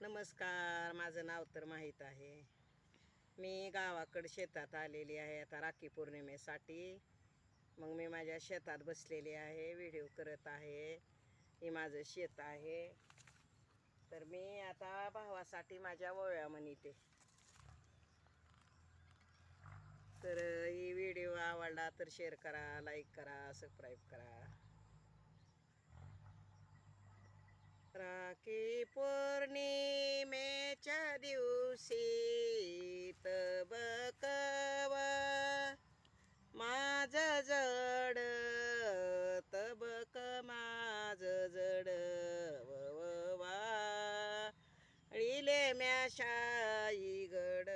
नमस्कार माझं नाव तर माहीत आहे. मी गावाकडे शेतात आलेली आहे आता राखी पौर्णिमेसाठी. मग मी माझ्या शेतात बसलेली आहे व्हिडिओ करत आहे. हे माझं शेत आहे. तर मी आता भावासाठी माझ्या वळ्या म्हणते. तर ही व्हिडिओ आवडला तर शेअर करा लाईक करा सबस्क्राईब करा. राखी पो म्या म्याशाई गड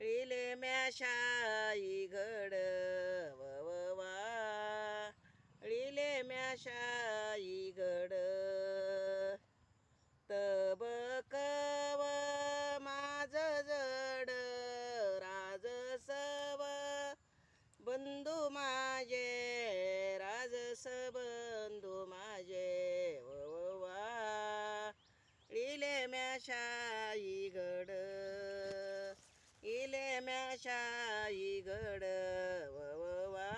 ळिले म्याशाई गड ववा रिले म्याशा म्याशाई गड इले म्याशाई गड वा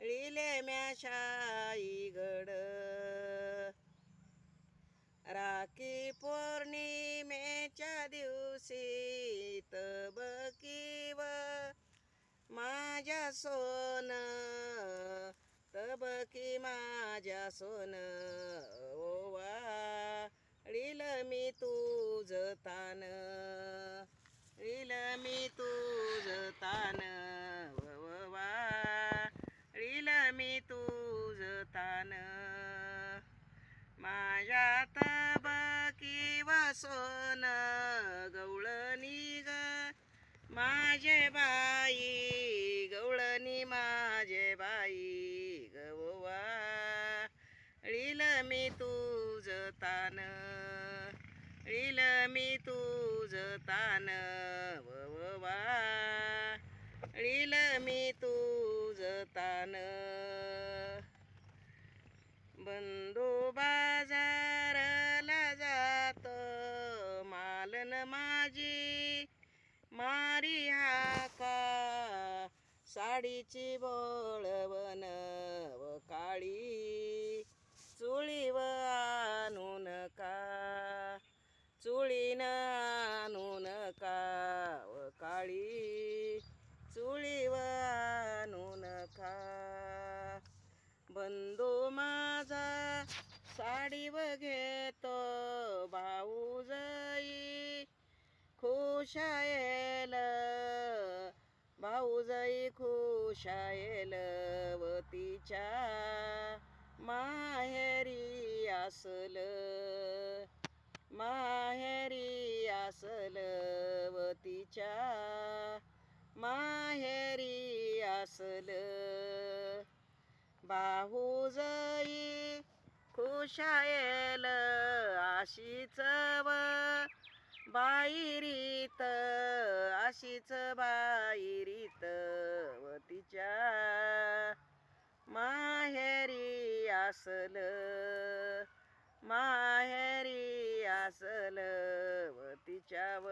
ळिले म्याशाई गड राखी पौर्णिमेच्या दिवशी तबकीव माझ्या सोन तबकी माझ्या सोन ओवा ळिल मी तुझ तान ळिल मी तुझ तान ववा मी तुझ तान माझ्या तबकी सोन गवळणी ग माझे बाई गवळणी माझे बाई गववा. रिल मी तुझ तान ळिल मी तुझ तान ववा मी तुझ तान. बंधू बाजारला जातो मालन माझी मारी हाका साडीची बोळवन व काळी. खुशायल भाऊजाई खुशायल व तिच्या माहेरी आसल माहेरी आसल व तिच्या माहेरी आसल. भाऊजाई खुशायल आशीच व बाईरीत अशीच बाईरीत व तिच्या माहेरी असल माहेरी असल व तिच्याव